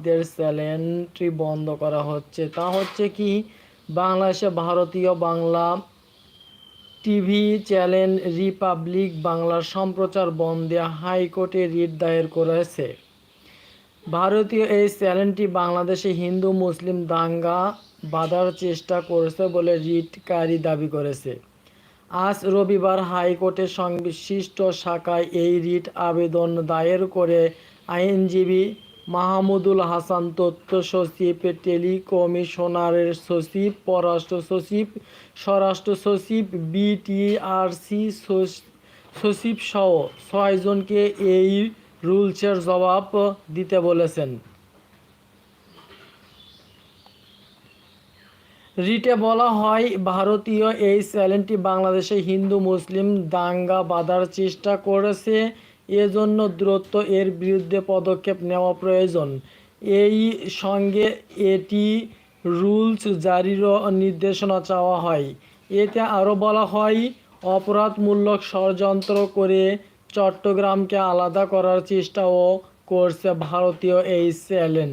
বাদদের চ্যানেলটি বন্ধ করা হচ্ছে। তা হচ্ছে কি? বাংলাদেশে ভারতীয় বাংলা টিভি চ্যানেল রিপাবলিক বাংলার সম্প্রচার বন্ধে হাইকোর্টে রিট দায়ের করেছে। ভারতীয় এই চ্যানেলটি বাংলাদেশে হিন্দু, মুসলিম দাঙ্গা বাঁধার চেষ্টা করেছে বলে রিটকারী দাবি করেছে। আজ রবিবার হাইকোর্টের সংশ্লিষ্ট শাখায় এই রিট আবেদন দায়ের করে আইনজীবী মাহমুদুল হাসান তথ্য সচিব, টেলিকমিশনারের সচিব, পররাষ্ট্র সচিব, স্বরাষ্ট্র সচিব, বিটিআরসি সচিব সহ ছয়জনকে এই রুলসের জবাব দিতে বলেছেন। রিটে বলা হয়, ভারতীয় এই চ্যানেলটি বাংলাদেশে হিন্দু, মুসলিম দাঙ্গা বাঁধার চেষ্টা করেছে। এজন্য দ্রুত এর বিরুদ্ধে পদক্ষেপ নেওয়া প্রয়োজন। এই সঙ্গে এটি রুলস জারির নির্দেশনা চাওয়া হয়। এতে আরও বলা হয়, অপরাধমূলক ষড়যন্ত্র করে চট্টগ্রামকে আলাদা করার চেষ্টাও করছে ভারতীয় এই চ্যানেল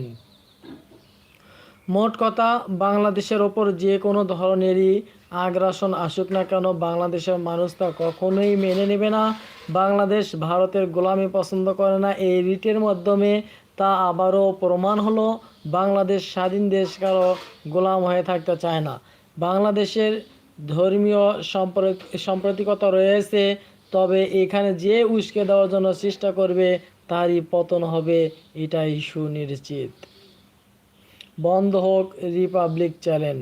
মোট কথা, বাংলাদেশের ওপর যে কোনো ধরনেরই আগ্রাসন আসুক না কেন, বাংলাদেশের মানুষ তা কখনোই মেনে নেবে না। বাংলাদেশ ভারতের গোলামি পছন্দ করে না, এই রিটের মাধ্যমে তা আবারও প্রমাণ হলো, বাংলাদেশ স্বাধীন দেশ কারও গোলাম হয়ে থাকতে চায় না। বাংলাদেশের ধর্মীয় সম্প্র- সাম্প্রতিকতা রয়েছে, তবে এখানে যে উস্কে দেওয়ার জন্য চেষ্টা করবে, তারই পতন হবে, এটাই সুনিশ্চিত। বন্ধ হোক রিপাবলিক চ্যানেল।